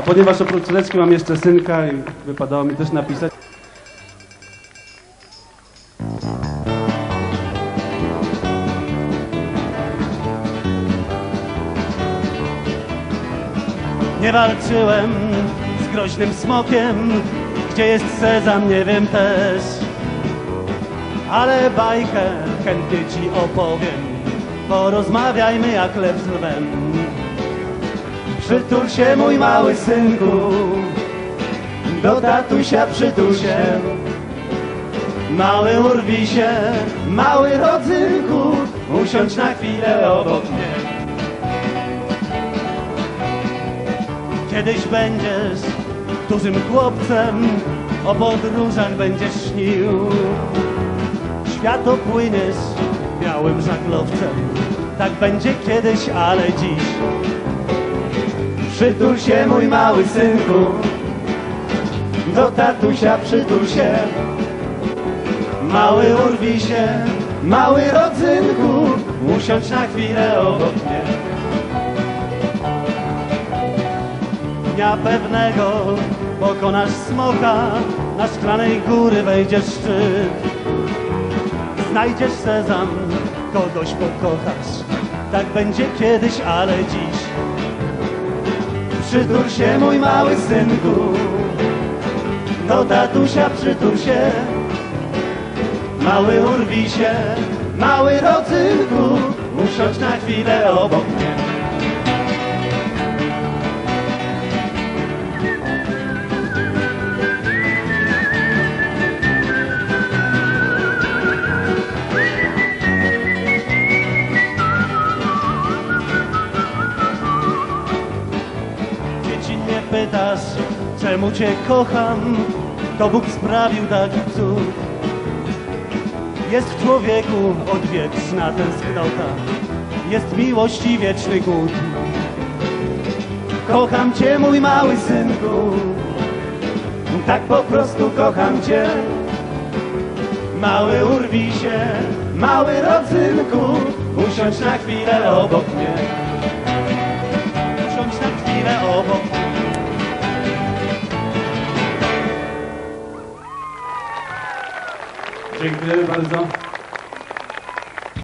A ponieważ oprócz córeczki mam jeszcze synka i wypadało mi też napisać. Nie walczyłem z groźnym smokiem, gdzie jest sezam, nie wiem też. Ale bajkę chętnie ci opowiem, porozmawiajmy jak lew z lwem. Przytul się mój mały synku, do tatusia przytul się. Mały urwij się, mały rodzynku, usiądź na chwilę obok mnie. Kiedyś będziesz dużym chłopcem, o podróżach będziesz śnił. Świat opłyniesz białym żaglowcem, tak będzie kiedyś, ale dziś. Przytul się mój mały synku, do tatusia przytul się. Mały urwij się, mały rodzynku, usiądź na chwilę obok mnie. Dnia pewnego pokonasz smoka, na szklanej góry wejdziesz szczyt. Znajdziesz sezam, kogoś pokochasz, tak będzie kiedyś, ale dziś. Przytul się mój mały synku, do tatusia przytul się. Mały urwij się, mały rodzynku, usiądź na chwilę obok mnie. Pytasz, czemu cię kocham, to Bóg sprawił taki cud. Jest w człowieku odwieczna tęsknota, jest miłości wieczny głód. Kocham cię, mój mały synku, tak po prostu kocham cię. Mały urwij się, mały rodzynku, usiądź na chwilę obok mnie. Usiądź na chwilę obok Teşekkür ederim Arıcan.